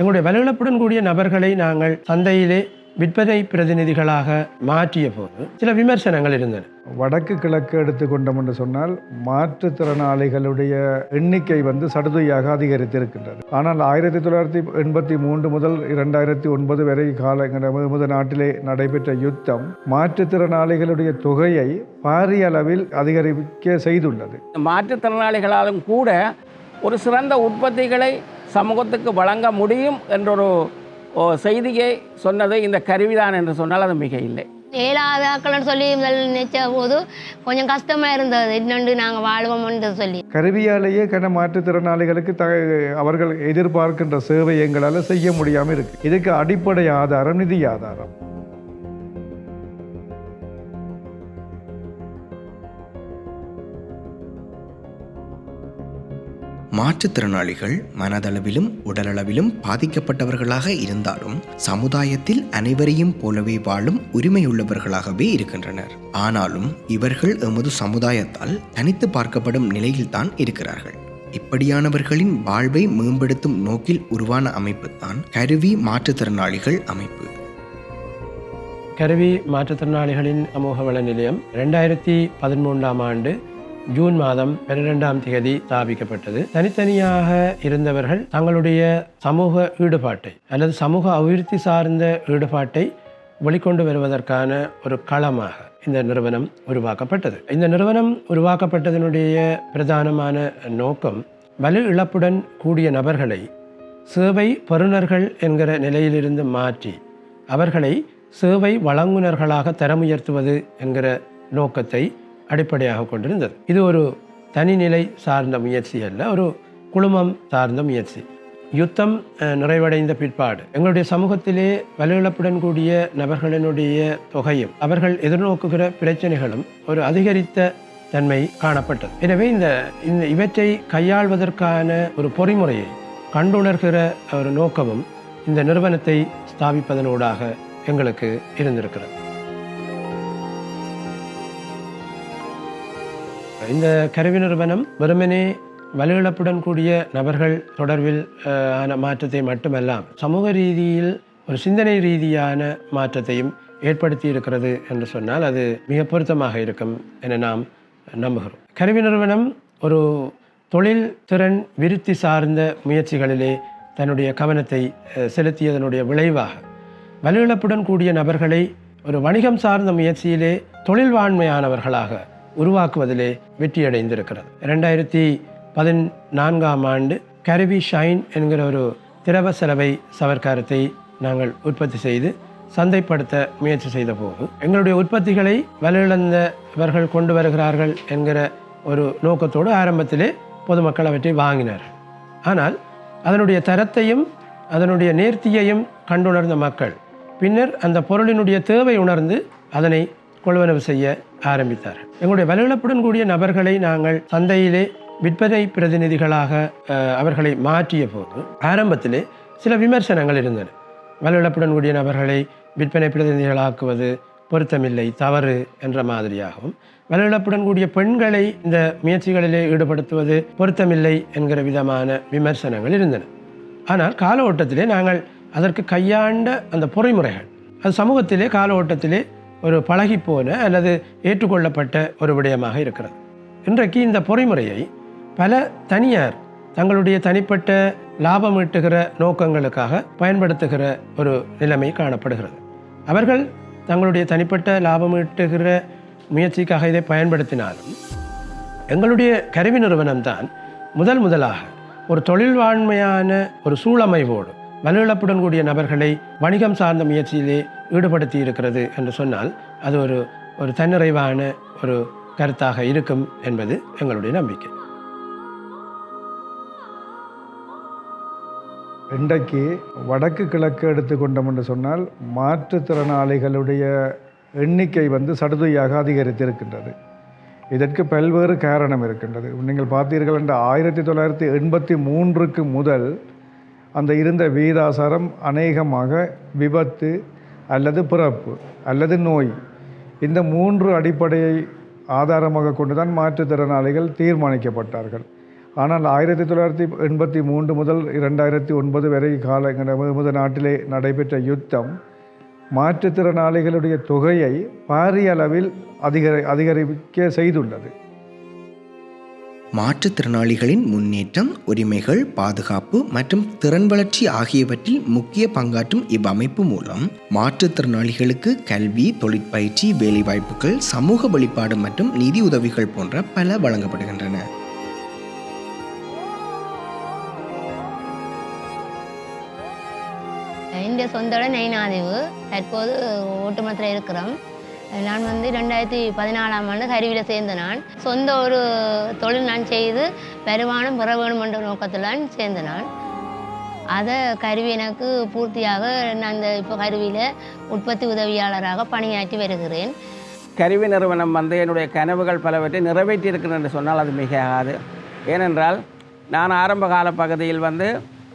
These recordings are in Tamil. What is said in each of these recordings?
எங்களுடைய வலுவிழப்புடன் கூடிய நபர்களை நாங்கள் சந்தையிலே விற்பனை பிரதிநிதிகளாக மாற்றிய போது சில விமர்சனங்கள் இருந்தன. வடக்கு கிழக்கு எடுத்துக்கொண்டோம் என்று சொன்னால் மாற்றுத்திறனாளிகளுடைய எண்ணிக்கை வந்து சடுதியாக அதிகரித்திருக்கின்றது. ஆனால் ஆயிரத்தி தொள்ளாயிரத்தி எண்பத்தி மூன்று முதல் இரண்டாயிரத்தி ஒன்பது வரை கால நமது நாட்டிலே நடைபெற்ற யுத்தம் மாற்றுத்திறனாளிகளுடைய தொகையை பாரிய அளவில் அதிகரிக்க செய்துள்ளது. மாற்றுத்திறனாளிகளாலும் கூட ஒரு சிறந்த உற்பத்திகளை சமூகத்துக்கு வழங்க முடியும் என்றொரு செய்தியை சொன்னது இந்த கருவிதான் என்று சொன்னால் அது மிக இல்லை ஏழாதாக்கள்னு சொல்லி முதல் நினைச்ச போது கொஞ்சம் கஷ்டமா இருந்தது. இன்னொன்று நாங்கள் வாழ்வோம்னு சொல்லி. கருவியாலேயே கன மாற்றுத்திறனாளிகளுக்கு த அவர்கள் எதிர்பார்க்கின்ற சேவை எங்களால் செய்ய முடியாமல் இருக்கு. இதுக்கு அடிப்படை ஆதாரம் நிதி ஆதாரம். மாற்றுத்திறனாளிகள் மனதளவிலும் உடலளவிலும் பாதிக்கப்பட்டவர்களாக இருந்தாலும் சமுதாயத்தில் அனைவரையும் போலவே வாழும் உரிமையுள்ளவர்களாகவே இருக்கின்றனர். ஆனாலும் இவர்கள் எமது சமுதாயத்தால் தனித்து பார்க்கப்படும் நிலையில்தான் இருக்கிறார்கள். இப்படியானவர்களின் வாழ்வை மேம்படுத்தும் நோக்கில் உருவான அமைப்பு தான் கருவி மாற்றுத்திறனாளிகள் அமைப்பு. கருவி மாற்றுத்திறனாளிகளின் சமூக வள நிலையம் ரெண்டாயிரத்தி பதிமூன்றாம் ஆண்டு ஜூன் மாதம் பன்னிரெண்டாம் தேதி ஸ்தாபிக்கப்பட்டது. தனித்தனியாக இருந்தவர்கள் தங்களுடைய சமூக ஈடுபாட்டை அல்லது சமூக அபிவிருத்தி சார்ந்த ஈடுபாட்டை வெளிக்கொண்டு வருவதற்கான ஒரு களமாக இந்த நிறுவனம் உருவாக்கப்பட்டது. இந்த நிறுவனம் உருவாக்கப்பட்டதனுடைய பிரதானமான நோக்கம் வலு இழப்புடன் கூடிய நபர்களை சேவை பெறுநர்கள் என்கிற நிலையிலிருந்து மாற்றி அவர்களை சேவை வழங்குனர்களாக தரமுயர்த்துவது என்கிற நோக்கத்தை அடிப்படையாக கொண்டிருந்தது. இது ஒரு தனிநிலை சார்ந்த முயற்சி அல்ல ஒரு குழுமம் சார்ந்த முயற்சி. யுத்தம் நிறைவடைந்த பிற்பாடு எங்களுடைய சமூகத்திலே வலுவிழப்புடன் கூடிய நபர்களினுடைய தொகையும் அவர்கள் எதிர்நோக்குகிற பிரச்சனைகளும் ஒரு அதிகரித்த தன்மை காணப்பட்டது. எனவே இந்த இந்த இவற்றை கையாள்வதற்கான ஒரு பொறிமுறையை கண்டுணர்கிற ஒரு நோக்கமும் இந்த நிறுவனத்தை ஸ்தாபிப்பதனூடாக எங்களுக்கு இருந்திருக்கிறது. இந்த கருவி நிறுவனம் வெறுமனே வலுவிழப்புடன் கூடிய நபர்கள் தொடர்பில் ஆன மாற்றத்தை மட்டுமல்லாம் சமூக ரீதியில் ஒரு சிந்தனை ரீதியான மாற்றத்தையும் ஏற்படுத்தி இருக்கிறது என்று சொன்னால் அது மிக பொருத்தமாக இருக்கும் என நாம் நம்புகிறோம். கருவி நிறுவனம் ஒரு தொழில் திறன் விருத்தி சார்ந்த முயற்சிகளிலே தன்னுடைய கவனத்தை செலுத்தியதனுடைய விளைவாக வலுவிழப்புடன் கூடிய நபர்களை ஒரு வணிகம் சார்ந்த முயற்சியிலே தொழில்வாண்மையானவர்களாக உருவாக்குவதிலே வெற்றியடைந்திருக்கிறது. ரெண்டாயிரத்தி பதினான்காம் ஆண்டு கருவி ஷைன் என்கிற ஒரு திரவ செலவை சவர்க்காரத்தை நாங்கள் உற்பத்தி செய்து சந்தைப்படுத்த முயற்சி செய்த போது எங்களுடைய உற்பத்திகளை வலுவிழந்தவர்கள் கொண்டு வருகிறார்கள் என்கிற ஒரு நோக்கத்தோடு ஆரம்பத்திலே பொதுமக்கள் அவற்றை வாங்கினார்கள். ஆனால் அதனுடைய தரத்தையும் அதனுடைய நேர்த்தியையும் கண்டுணர்ந்த மக்கள் பின்னர் அந்த பொருளினுடைய தேவை உணர்ந்து அதனை கொள்வனவு செய்ய ஆரம்பித்தார். எங்களுடைய வலுவிழப்புடன் கூடிய நபர்களை நாங்கள் சந்தையிலே விற்பனை பிரதிநிதிகளாக அவர்களை மாற்றிய போது ஆரம்பத்திலே சில விமர்சனங்கள் இருந்தன. வலுவிழப்புடன் கூடிய நபர்களை விற்பனை பிரதிநிதிகளாக்குவது பொருத்தமில்லை தவறு என்ற மாதிரியாகவும் வலுவிழப்புடன் கூடிய பெண்களை இந்த முயற்சிகளிலே ஈடுபடுத்துவது பொருத்தமில்லை என்கிற விதமான விமர்சனங்கள் இருந்தன. ஆனால் கால ஓட்டத்திலே நாங்கள் அதற்கு கையாண்ட அந்த பொறிமுறைகள் அது சமூகத்திலே கால ஓட்டத்திலே ஒரு பழகிப்போன அல்லது ஏற்றுக்கொள்ளப்பட்ட ஒரு விடயமாக இருக்கிறது. இன்றைக்கு இந்த பொறிமுறையை பல தனியார் தங்களுடைய தனிப்பட்ட லாபம் ஈட்டுகிற நோக்கங்களுக்காக பயன்படுத்துகிற ஒரு நிலைமை காணப்படுகிறது. அவர்கள் தங்களுடைய தனிப்பட்ட லாபம் ஈட்டுகிற முயற்சிக்காக இதை பயன்படுத்தினாலும் எங்களுடைய கருவி நிறுவனம்தான் முதல் முதலாக ஒரு தொழில்வாண்மையான ஒரு சூழமைவோடு வலுவிழப்புடன் கூடிய நபர்களை வணிகம் சார்ந்த முயற்சியிலே ஈடுபடுத்தி இருக்கிறது என்று சொன்னால் அது ஒரு ஒரு தன்னிறைவான ஒரு கருத்தாக இருக்கும் என்பது எங்களுடைய நம்பிக்கை. இன்றைக்கு வடக்கு கிழக்கு எடுத்துக்கொண்டோம் என்று சொன்னால் மாற்றுத்திறனாளிகளுடைய எண்ணிக்கை வந்து சடுதியாக அதிகரித்திருக்கின்றது. இதற்கு பல்வேறு காரணம் இருக்கின்றது. நீங்கள் பார்த்தீர்கள் என்ற ஆயிரத்தி தொள்ளாயிரத்தி எண்பத்தி மூன்றுக்கு முதல் அந்த இருந்த வீதாசாரம் அநேகமாக விபத்து அல்லது பிறப்பு அல்லது நோய். இந்த மூன்று அடிப்படையை ஆதாரமாக கொண்டு தான் மாற்றுத்திறனாளிகள் தீர்மானிக்கப்பட்டார்கள். ஆனால் ஆயிரத்தி தொள்ளாயிரத்தி எண்பத்தி மூன்று முதல் இரண்டாயிரத்தி ஒன்பது வரை கால நமது நாட்டிலே நடைபெற்ற யுத்தம் மாற்றுத்திறனாளிகளுடைய தொகையை பாரிய அளவில் அதிகரி அதிகரிக்க செய்துள்ளது. மாற்றுத்திறனாளிகளின் முன்னேற்றம் உரிமைகள் பாதுகாப்பு மற்றும் திறன் வளர்ச்சி ஆகியவற்றில் முக்கிய பங்காற்றும் இவ்வமைப்பு மூலம் மாற்றுத்திறனாளிகளுக்கு கல்வி தொழிற்பயிற்சி வேலைவாய்ப்புகள் சமூக வழிபாடு மற்றும் நிதி உதவிகள் போன்ற பல வழங்கப்படுகின்றன. என் சொந்த இடம் தற்போது ஓட்டுமரத்தில் இருக்கிறோம். நான் வந்து ரெண்டாயிரத்தி பதினாலாம் ஆண்டு கருவியில் சேர்ந்த நான். சொந்த ஒரு தொழில் நான் செய்து வருமானம் பெற வேணும் என்ற நோக்கத்தில் சேர்ந்த நான். அதை கருவி எனக்கு பூர்த்தியாக நான் இந்த இப்போ கருவியில் உற்பத்தி உதவியாளராக பணியாற்றி வருகிறேன். கருவி நிறுவனம் வந்து என்னுடைய கனவுகள் பலவற்றை நிறைவேற்றி இருக்கிறேன் என்று சொன்னால் அது மிக ஆகாது ஏனென்றால் நான் ஆரம்ப கால பகுதியில் வந்து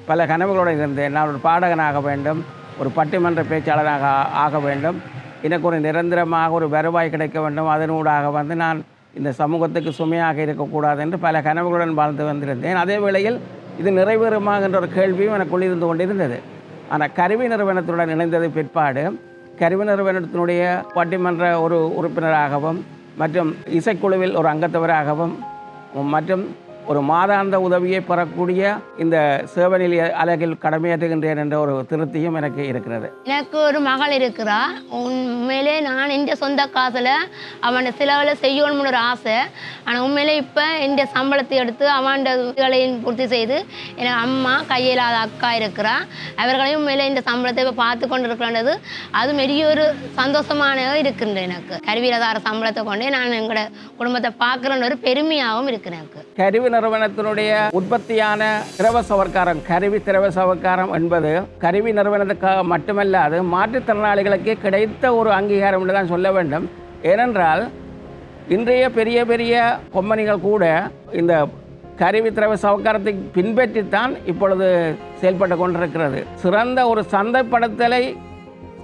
பல கனவுகளோடு இருந்தேன். நான் ஒரு பாடகனாக வேண்டும் ஒரு பட்டிமன்ற பேச்சாளராக ஆக வேண்டும். எனக்கு ஒரு நிரந்தரமாக ஒரு வருவாய் கிடைக்க வேண்டும். அதனூடாக வந்து நான் இந்த சமூகத்துக்கு சுமையாக இருக்கக்கூடாது என்று பல கனவுகளுடன் வாழ்ந்து வந்திருந்தேன். அதே வேளையில் இது நிறைவேறுமா என்ற ஒரு கேள்வியும் எனக்குள் இருந்து கொண்டிருந்தது. ஆனால் கருவி நிறுவனத்துடன் இணைந்தது பிற்பாடு கருவி நிறுவனத்தினுடைய பட்டிமன்ற ஒரு உறுப்பினராகவும் மற்றும் இசைக்குழுவில் ஒரு அங்கத்தவராகவும் மற்றும் ஒரு மாதாந்த உதவியை பெறக்கூடிய இந்த சேவநிலைய அலகில் கடமையாற்றுகின்றேன் என்ற ஒரு திருப்தியும் எனக்கு இருக்கிறது. எனக்கு ஒரு மகள் இருக்கிறா. உண்மையிலே நான் எந்த சொந்த காசில் அவன் சிலவில் செய்யணும்னு ஒரு ஆசை. ஆனால் உண்மையிலே இப்போ எந்த சம்பளத்தை எடுத்து அவன் இதுகளையும் பூர்த்தி செய்து எனக்கு அம்மா கையில்லாத அக்கா இருக்கிறா. அவர்களையும் உண்மையிலே இந்த சம்பளத்தை இப்போ பார்த்து கொண்டு இருக்கிறது அது பெரிய ஒரு சந்தோஷமான இருக்கின்ற எனக்கு. கருவியிலதார சம்பளத்தை கொண்டே நான் எங்களோட குடும்பத்தை பார்க்குறேன்னு ஒரு பெருமையாகவும் இருக்கு எனக்கு. கருவி நிறுவனத்தினுடைய உற்பத்தியான திரவ சவர்க்காரம் கருவி திரவ சவர்க்காரம் என்பது கருவி நிறுவனத்துக்காக மட்டுமல்லாது மாற்றுத்திறனாளிகளுக்கு கிடைத்த ஒரு அங்கீகாரம் என்று தான் சொல்ல வேண்டும். ஏனென்றால் இன்றைய பெரிய பெரிய கொம்பனிகள் கூட இந்த கருவி திரவ சவக்காரத்தை பின்பற்றித்தான் இப்பொழுது செயல்பட்டு கொண்டிருக்கிறது. சிறந்த ஒரு சந்தைப்படுத்தலை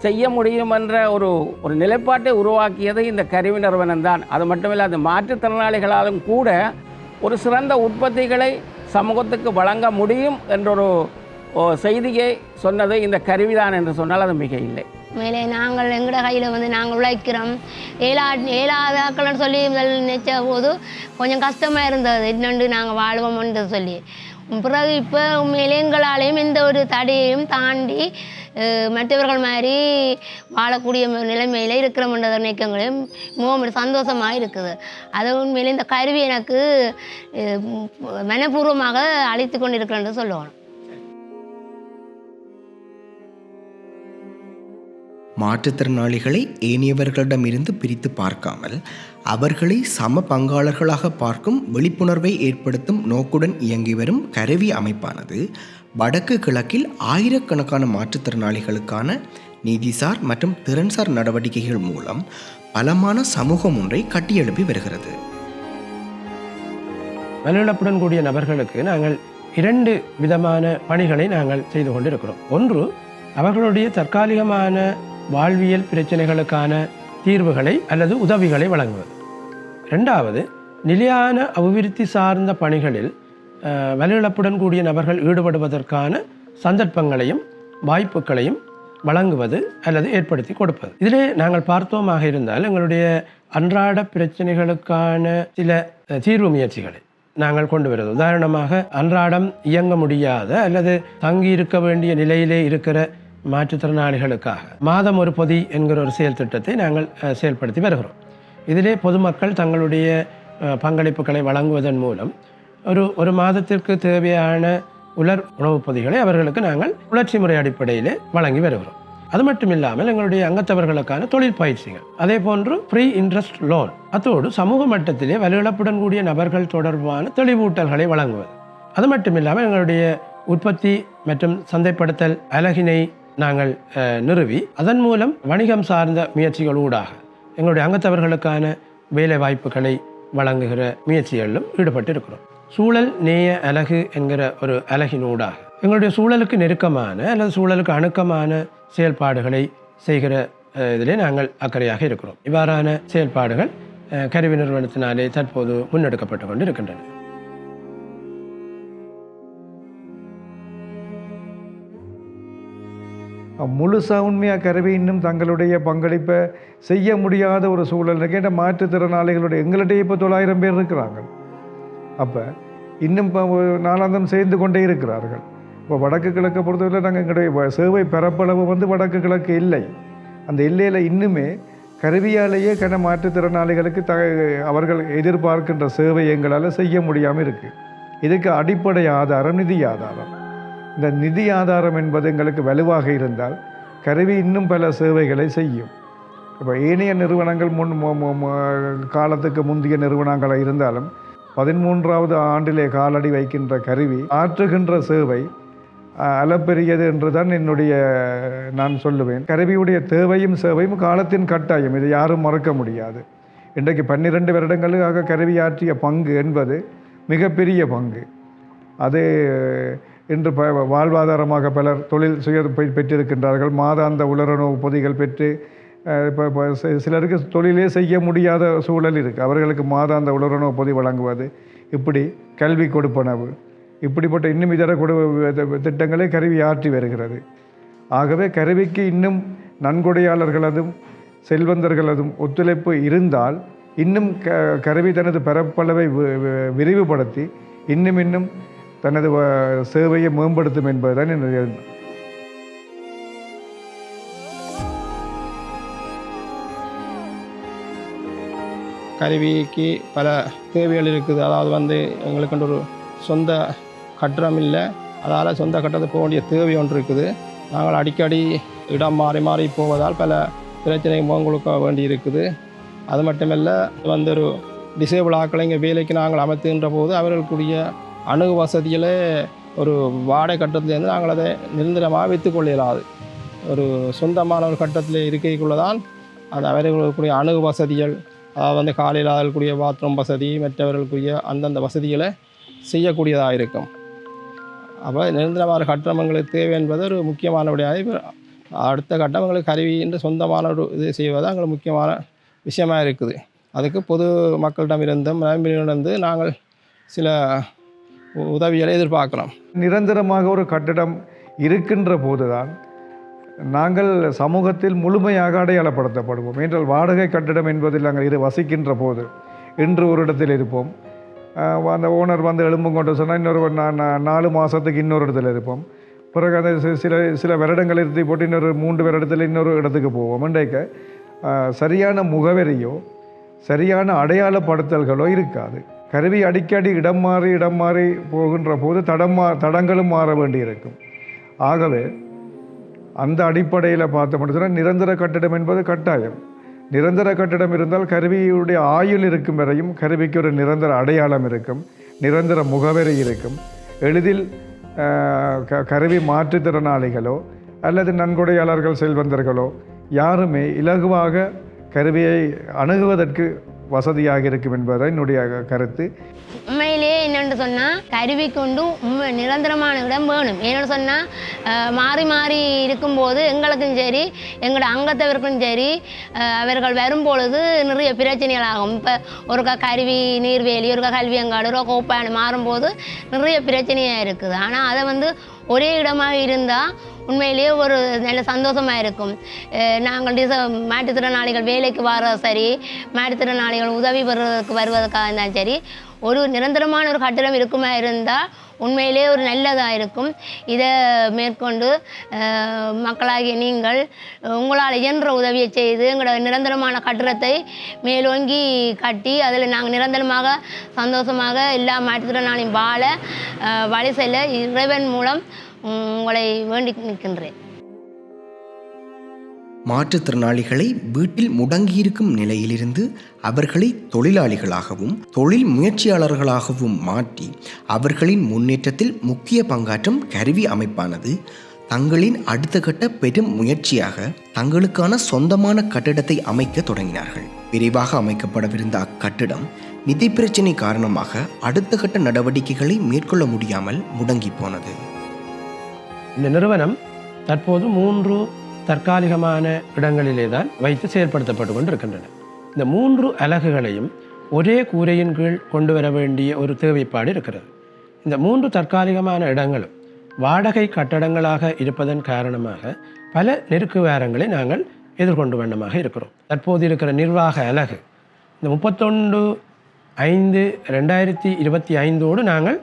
செய்ய முடியும் என்ற ஒரு ஒரு நிலைப்பாட்டை உருவாக்கியது இந்த கருவி நிறுவனம் தான். அது மட்டுமில்லாது மாற்றுத்திறனாளிகளாலும் கூட ஒரு சிறந்த உற்பத்திகளை சமூகத்துக்கு வழங்க முடியும் என்றொரு செய்தியை சொன்னது இந்த கருவிதான் என்று சொன்னால் அது மிக இல்லை. மேலே நாங்கள் எங்கட கையில் வந்து நாங்கள் உழைக்கிறோம். ஏழா ஏழாதாக்கள்னு சொல்லி முதல் நினைச்ச போது கொஞ்சம் கஷ்டமாக இருந்தது. என்னண்டு நாங்கள் வாழ்வோம்ன்றது சொல்லி. பிறகு இப்போ உண்மையிலே எங்களாலேயும் எந்த ஒரு தடையையும் தாண்டி மற்றவர்கள் மாதிரி வாழக்கூடிய நிலைமையில் இருக்கிறோம்ன்ற நினைக்கங்களையும் மிகவும் சந்தோஷமாக இருக்குது. அது உண்மையிலே இந்த கருவி எனக்கு மனப்பூர்வமாக அழைத்து கொண்டு இருக்கிறேன் சொல்லுவோம். மாற்றுத்திறனாளிகளை ஏனையவர்களிடமிருந்து பிரித்து பார்க்காமல் அவர்களை சம பங்காளர்களாக பார்க்கும் விழிப்புணர்வை ஏற்படுத்தும் நோக்குடன் இயங்கி வரும் கருவி அமைப்பானது வடக்கு கிழக்கில் ஆயிரக்கணக்கான மாற்றுத்திறனாளிகளுக்கான நீதிசார் மற்றும் திறன்சார் நடவடிக்கைகள் மூலம் பலமான சமூகம் ஒன்றை கட்டியெழுப்பி வருகிறது. வலுவிழப்புடன் கூடிய நபர்களுக்கு நாங்கள் இரண்டு விதமான பணிகளை நாங்கள் செய்து கொண்டிருக்கிறோம். ஒன்று அவர்களுடைய தற்காலிகமான வாழ்வியல் பிரச்சனைகளுக்கான தீர்வுகளை அல்லது உதவிகளை வழங்குவது. ரெண்டாவது நிலையான அபிவிருத்தி சார்ந்த பணிகளில் அஹ், கூடிய நபர்கள் ஈடுபடுவதற்கான சந்தர்ப்பங்களையும் வாய்ப்புகளையும் வழங்குவது அல்லது ஏற்படுத்தி கொடுப்பது. இதிலே நாங்கள் பார்த்தோமாக இருந்தால் எங்களுடைய அன்றாட பிரச்சனைகளுக்கான சில தீர்வு முயற்சிகளை நாங்கள் கொண்டு வருவது. உதாரணமாக அன்றாடம் இயங்க முடியாத அல்லது தங்கி இருக்க வேண்டிய நிலையிலே இருக்கிற மாற்றுத்திறனாளிகளுக்காக. மாதம் ஒரு பொதி என்கிற ஒரு செயல் திட்டத்தை நாங்கள் செயல்படுத்தி வருகிறோம். இதிலே பொதுமக்கள் தங்களுடைய பங்களிப்புகளை வழங்குவதன் மூலம் ஒரு ஒரு மாதத்திற்கு தேவையான உலர் உணவுப் பொதிகளை அவர்களுக்கு நாங்கள் உணர்ச்சி முறை அடிப்படையிலே வழங்கி வருகிறோம். அது மட்டும் இல்லாமல் எங்களுடைய அங்கத்தவர்களுக்கான தொழில் பயிற்சிகள் அதே போன்று ஃப்ரீ இன்ட்ரெஸ்ட் லோன் அத்தோடு சமூக மட்டத்திலே வலுவிழப்புடன் கூடிய நபர்கள் தொடர்பான தெளிவூட்டல்களை வழங்குவது. அது மட்டும் இல்லாமல் எங்களுடைய உற்பத்தி மற்றும் சந்தைப்படுத்தல் அலகினை நாங்கள் நிறுவி. அதன் மூலம் வணிகம் சார்ந்த முயற்சிகள் ஊடாக எங்களுடைய அங்கத்தவர்களுக்கான வேலை வாய்ப்புகளை வழங்குகிற முயற்சிகளிலும் ஈடுபட்டு இருக்கிறோம் சூழல் நேய அலகு என்கிற ஒரு அலகினூடாக எங்களுடைய சூழலுக்கு நெருக்கமான அல்லது சூழலுக்கு அணுக்கமான செயல்பாடுகளை செய்கிற இதிலே நாங்கள் அக்கறையாக இருக்கிறோம். இவ்வாறான செயல்பாடுகள் கருவி நிறுவனத்தினாலே தற்போது முன்னெடுக்கப்பட்டு கொண்டு இருக்கின்றன முழுசாக உண்மையாக கருவி இன்னும் தங்களுடைய பங்களிப்பை செய்ய முடியாத ஒரு சூழல் கேட்ட மாற்றுத்திறனாளிகளுடைய எங்கள்கிட்ட இப்போ தொள்ளாயிரம் பேர் இருக்கிறாங்க. அப்போ இன்னும் இப்போ நாளாந்தம் சேர்ந்து கொண்டே இருக்கிறார்கள். இப்போ வடக்கு கிழக்கை பொறுத்தவரை நாங்கள் எங்களுடைய சேவை பரப்பளவு வந்து வடக்கு கிழக்கு இல்லை. அந்த எல்லையில் இன்னுமே கருவியாலேயே கன மாற்றுத்திறனாளிகளுக்கு த அவர்கள் எதிர்பார்க்கின்ற சேவை எங்களால் செய்ய முடியாமல் இருக்குது இதுக்கு அடிப்படை ஆதாரம் நிதி ஆதாரம். இந்த நிதி ஆதாரம் என்பது எங்களுக்கு வலுவாக இருந்தால் கருவி இன்னும் பல சேவைகளை செய்யும். இப்போ ஏனைய நிறுவனங்கள் முன் காலத்துக்கு முந்தைய நிறுவனங்களாக இருந்தாலும் பதிமூன்றாவது ஆண்டிலே காலடி வைக்கின்ற கருவி ஆற்றுகின்ற சேவை அளப்பெரியது என்று தான் என்னுடைய நான் சொல்லுவேன். கருவியுடைய தேவையும் சேவையும் காலத்தின் கட்டாயம். இதை யாரும் மறக்க முடியாது. இன்றைக்கு பன்னிரண்டு வருடங்களுக்காக கருவி ஆற்றிய பங்கு என்பது மிகப்பெரிய பங்கு. அது இன்று ப வாழ்வாதாரமாக பலர் தொழில் சுய பெற்றிருக்கின்றார்கள். மாதாந்த உலரணு பொதிகள் பெற்று இப்போ இப்போ சிலருக்கு தொழிலே செய்ய முடியாத சூழல் இருக்குது அவர்களுக்கு மாதாந்த உலரணு பொதி வழங்குவது இப்படி கல்வி கொடுப்பனவு. இப்படிப்பட்ட இன்னும் இதர கொடு திட்டங்களை கருவி ஆற்றி வருகிறது. ஆகவே கருவிக்கு இன்னும் நன்கொடையாளர்களதும் செல்வந்தர்களதும் ஒத்துழைப்பு இருந்தால் இன்னும் க கருவி தனது பரப்பளவை வி- வி- விரிவுபடுத்தி இன்னும் இன்னும் தனது சேவையை மேம்படுத்தும் என்பதுதான் என்னுடைய கருவிக்கு பல தேவைகள் இருக்குது. அதாவது வந்து எங்களுக்கு ஒரு சொந்த கட்டணம் இல்லை. அதால் சொந்த கட்டத்துக்கு போக வேண்டிய தேவை ஒன்று இருக்குது. நாங்கள் அடிக்கடி இடம் மாறி மாறி போவதால் பல பிரச்சனை முகம் கொடுக்க வேண்டி இருக்குது அது மட்டுமல்ல வந்து ஒரு டிசேபிள் ஆக்களை இங்கே வேலைக்கு நாங்கள் அமர்த்துகின்ற போது அவர்களுக்குரிய அணுகு வசதிகளை ஒரு வாடகை கட்டத்திலேருந்து நாங்கள் அதை நிரந்தரமாக வைத்துக்கொள்ள இயலாது. ஒரு சொந்தமான ஒரு கட்டத்தில் இருக்கைக்குள்ளே தான் அந்த அவர்களுக்குரிய அணுகு வசதிகள் அதாவது வந்து காலையில் அதற்குரிய பாத்ரூம் வசதி மற்றவர்களுக்குரிய அந்தந்த வசதிகளை செய்யக்கூடியதாக இருக்கும். அப்போ நிரந்தரமான கட்டணங்களுக்கு தேவை என்பது ஒரு முக்கியமான விடையாக இப்போ அடுத்த கட்டமங்களுக்கு கருவி என்று சொந்தமான ஒரு இது செய்வது எங்களுக்கு முக்கியமான விஷயமாக இருக்குது. அதுக்கு பொது மக்களிடம் இருந்தும் நம்பிலிருந்து நாங்கள் சில உதவிகளை எதிர்பார்க்கலாம். நிரந்தரமாக ஒரு கட்டிடம் இருக்கின்ற போதுதான் நாங்கள் சமூகத்தில் முழுமையாக அடையாளப்படுத்தப்படுவோம். என்றால் வாடகை கட்டிடம் என்பதில் நாங்கள் இது வசிக்கின்ற போது இன்று ஒரு இடத்தில் இருப்போம். அந்த ஓனர் வந்து எலும்பு கொண்டு சொன்னால் இன்னொரு நா- நாலு மாதத்துக்கு இன்னொரு இடத்துல இருப்போம். பிறகு அந்த சில சில வருடங்கள் இருத்தி போட்டு இன்னொரு மூன்று வருடத்தில் இன்னொரு இடத்துக்கு போவோம். இன்றைக்கு சரியான முகவரியோ சரியான அடையாளப்படுத்தல்களோ இருக்காது. கருவி அடிக்கடி இடம் மாறி இடம் மாறி போகின்ற போது தடம் மா தடங்களும் மாற வேண்டியிருக்கும். ஆகவே அந்த அடிப்படையில் பார்த்தோம்னு சொன்னால் நிரந்தர கட்டிடம் என்பது கட்டாயம். நிரந்தர கட்டிடம் இருந்தால் கருவியுடைய ஆயுள் இருக்கும் வரையும் கருவிக்கு ஒரு நிரந்தர அடையாளம் இருக்கும் நிரந்தர முகவரி இருக்கும். எளிதில் க கருவி மாற்றுத்திறனாளிகளோ அல்லது நன்கொடையாளர்கள் செல்வந்தர்களோ யாருமே இலகுவாக கருவியை அணுகுவதற்கு வசதியாக இருக்கும் என்பதுதான் என்னுடைய கருத்து. உண்மையிலேயே என்னென்று சொன்னால் கருவி கொண்டு உண்மை நிரந்தரமான இடம் வேணும். என்னென்னு சொன்னால் மாறி மாறி இருக்கும்போது எங்களுக்கும் சரி எங்களோட அங்கத்தவருக்கும் சரி அவர்கள் வரும்பொழுது நிறைய பிரச்சனைகள் ஆகும். இப்போ ஒருக்கா கருவி நீர்வேலி ஒருக்கா கல்வியங்காடு ஒரு கோப்பாடு மாறும்போது நிறைய பிரச்சனையாக இருக்குது. ஆனால் அதை வந்து ஒரே இடமாக இருந்தால் உண்மையிலேயே ஒரு நல்ல சந்தோஷமாக இருக்கும். நாங்கள் டிச மாற்றுத்திறனாளிகள் வேலைக்கு வர சரி மாற்றுத்திறனாளிகள் உதவி பெறுவதற்கு வருவதற்காக இருந்தாலும் சரி ஒரு நிரந்தரமான ஒரு கட்டிடம் இருக்குமா இருந்தால் உண்மையிலே ஒரு நல்லதாக இருக்கும். இதை மேற்கொண்டு மக்களாகிய நீங்கள் உங்களால் இயன்ற உதவியை செய்து எங்களோட நிரந்தரமான கட்டுறத்தை மேலோங்கி கட்டி அதில் நாங்கள் நிரந்தரமாக சந்தோஷமாக எல்லா மாற்றுத்திறனாளியும் வாழ வழி செல்ல இறைவன் மூலம் உங்களை வேண்டி நிற்கின்றேன். மாற்றுத்திறனாளிகளை வீட்டில் முடங்கியிருக்கும் நிலையிலிருந்து அவர்களை தொழிலாளிகளாகவும் தொழில் முயற்சியாளர்களாகவும் மாற்றி அவர்களின் முன்னேற்றத்தில் முக்கிய பங்காற்றும் கருவி அமைப்பானது தங்களின் அடுத்த கட்ட பெரும் முயற்சியாக தங்களுக்கான சொந்தமான கட்டிடத்தை அமைக்க தொடங்கினார்கள். விரைவாக அமைக்கப்படவிருந்த அக்கட்டிடம் நிதி பிரச்சினை காரணமாக அடுத்த கட்ட நடவடிக்கைகளை மேற்கொள்ள முடியாமல் முடங்கி போனது. இந்த நிறுவனம் தற்போது மூன்று தற்காலிகமான இடங்களிலே தான் வைத்து செயல்படுத்தப்பட்டு கொண்டிருக்கின்றன இந்த மூன்று அலகுகளையும் ஒரே கூரையின் கீழ் கொண்டு வர வேண்டிய ஒரு தேவைப்பாடு இருக்கிறது. இந்த மூன்று தற்காலிகமான இடங்களும் வாடகை கட்டடங்களாக இருப்பதன் காரணமாக பல நெருக்கு வேரங்களை நாங்கள் எதிர்கொண்டு வண்ணமாக இருக்கிறோம். தற்போது இருக்கிற நிர்வாக அலகு இந்த முப்பத்தொன்று ஐந்து ரெண்டாயிரத்தி இருபத்தி ஐந்தோடு நாங்கள்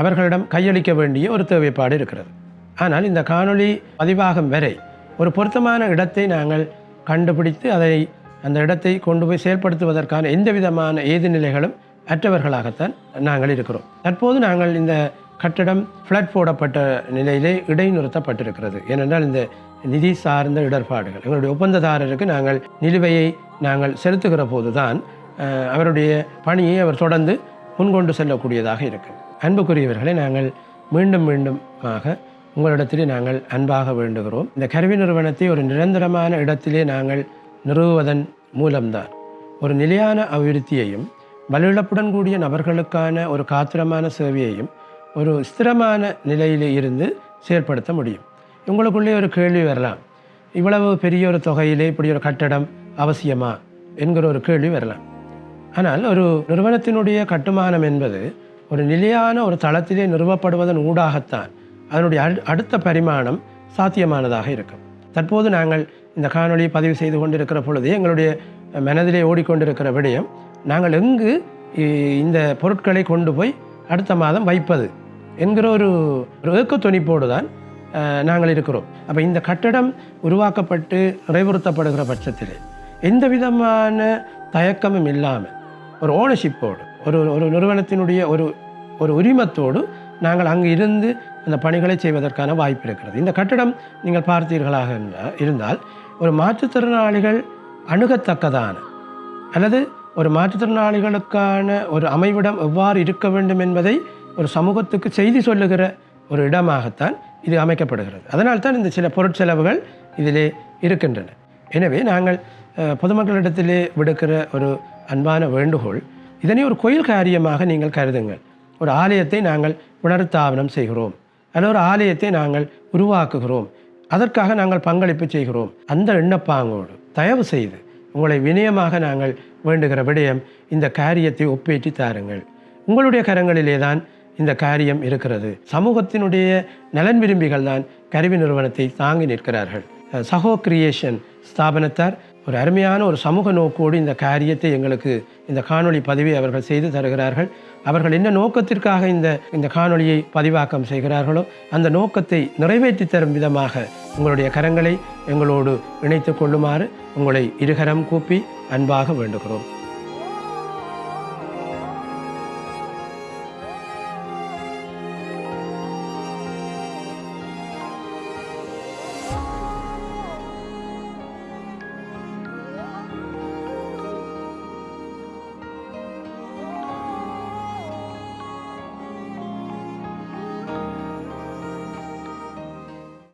அவர்களிடம் கையளிக்க வேண்டிய ஒரு தேவைப்பாடு இருக்கிறது. ஆனால் இந்த காணொளி பதிவாகும் வரை ஒரு பொருத்தமான இடத்தை நாங்கள் கண்டுபிடித்து அதை அந்த இடத்தை கொண்டு போய் செயல்படுத்துவதற்கான எந்த விதமான ஏது நிலைகளும் அற்றவர்களாகத்தான் நாங்கள் இருக்கிறோம். தற்போது நாங்கள் இந்த கட்டடம் ஃப்ளட் போடப்பட்ட நிலையிலே இடைநிறுத்தப்பட்டிருக்கிறது. ஏனென்றால் இந்த நிதி சார்ந்த இடர்பாடுகள் எங்களுடைய ஒப்பந்ததாரருக்கு நாங்கள் நிலுவையை நாங்கள் செலுத்துகிற போதுதான் அவருடைய பணியை அவர் தொடர்ந்து முன்கொண்டு செல்லக்கூடியதாக இருக்கும் அன்புக்குரியவர்களை நாங்கள் மீண்டும் மீண்டுமாக உங்களிடத்திலே நாங்கள் அன்பாக வேண்டுகிறோம். இந்த கருவி நிறுவனத்தை ஒரு நிரந்தரமான இடத்திலே நாங்கள் நிறுவுவதன் மூலம்தான். ஒரு நிலையான அபிவிருத்தியையும் வலுவிழப்புடன் கூடிய நபர்களுக்கான ஒரு காத்திரமான சேவையையும் ஒரு ஸ்திரமான நிலையிலே இருந்து செயற்படுத்த முடியும். உங்களுக்குள்ளே ஒரு கேள்வி வரலாம். இவ்வளவு பெரிய ஒரு தொகையிலே இப்படி ஒரு கட்டடம் அவசியமா? என்கிற ஒரு கேள்வி வரலாம். ஆனால் ஒரு நிறுவனத்தினுடைய கட்டுமானம் என்பது ஒரு நிலையான ஒரு தளத்திலே நிறுவப்படுவதன் ஊடாகத்தான் அதனுடைய அடு- அடுத்த பரிமாணம் சாத்தியமானதாக இருக்கும். தற்போது நாங்கள் இந்த காணொளி பதிவு செய்து கொண்டிருக்கிற பொழுது எங்களுடைய மனதிலே ஓடிக்கொண்டிருக்கிற விடயம் நாங்கள் எங்கு இந்த பொருட்களை கொண்டு போய் அடுத்த மாதம் வைப்பது என்கிற ஒரு ஒரு ஏக்கத்துணிப்போடு தான் நாங்கள் இருக்கிறோம். அப்போ இந்த கட்டடம் உருவாக்கப்பட்டு நிறைவுறுத்தப்படுகிற பட்சத்தில் எந்த விதமான தயக்கமும் இல்லாமல் ஒரு ஓனர்ஷிப்போடு ஒரு ஒரு நிறுவனத்தினுடைய ஒரு ஒரு உரிமத்தோடு நாங்கள் அங்கு இருந்து அந்த பணிகளை செய்வதற்கான வாய்ப்பு இருக்கிறது. இந்த கட்டடம் நீங்கள் பார்த்தீர்களாக இருந்தால் ஒரு மாற்றுத்திறனாளிகள் அணுகத்தக்கதான அல்லது ஒரு மாற்றுத்திறனாளிகளுக்கான ஒரு அமைவிடம் எவ்வாறு இருக்க வேண்டும் என்பதை ஒரு சமூகத்துக்கு செய்தி சொல்லுகிற ஒரு இடமாகத்தான் இது அமைக்கப்படுகிறது. அதனால்தான் இந்த சில பொருட்செலவுகள் இதிலே இருக்கின்றன. எனவே நாங்கள் பொதுமக்களிடத்திலே விடுக்கிற ஒரு அன்பான வேண்டுகோள் இதனை ஒரு கோயில் காரியமாக நீங்கள் கருதுங்கள். ஒரு ஆலயத்தை நாங்கள் புனருத்தாவனம் செய்கிறோம். அல்லது ஒரு ஆலயத்தை நாங்கள் உருவாக்குகிறோம். அதற்காக நாங்கள் பங்களிப்பு செய்கிறோம். அந்த எண்ணப்பாங்கோடு தயவு செய்து உங்களை வினயமாக நாங்கள் வேண்டுகிற விடயம் இந்த காரியத்தை ஒப்பேற்றி தாருங்கள். உங்களுடைய கரங்களிலே தான் இந்த காரியம் இருக்கிறது. சமூகத்தினுடைய நலன் விரும்பிகள் தான் கருவி நிறுவனத்தை தாங்கி நிற்கிறார்கள். சஹோ சகோ கிரியேஷன் ஸ்தாபனத்தார் ஒரு அருமையான ஒரு சமூக நோக்கோடு இந்த காரியத்தை எங்களுக்கு இந்த காணொளி பதிவை அவர்கள் செய்து தருகிறார்கள். அவர்கள் என்ன நோக்கத்திற்காக இந்த இந்த காணொளியை பதிவாக்கம் செய்கிறார்களோ அந்த நோக்கத்தை நிறைவேற்றி தரும் விதமாக உங்களுடைய கரங்களை எங்களோடு இணைத்து கொள்ளுமாறு உங்களை இருகரம் கூப்பி அன்பாக வேண்டுகிறோம்.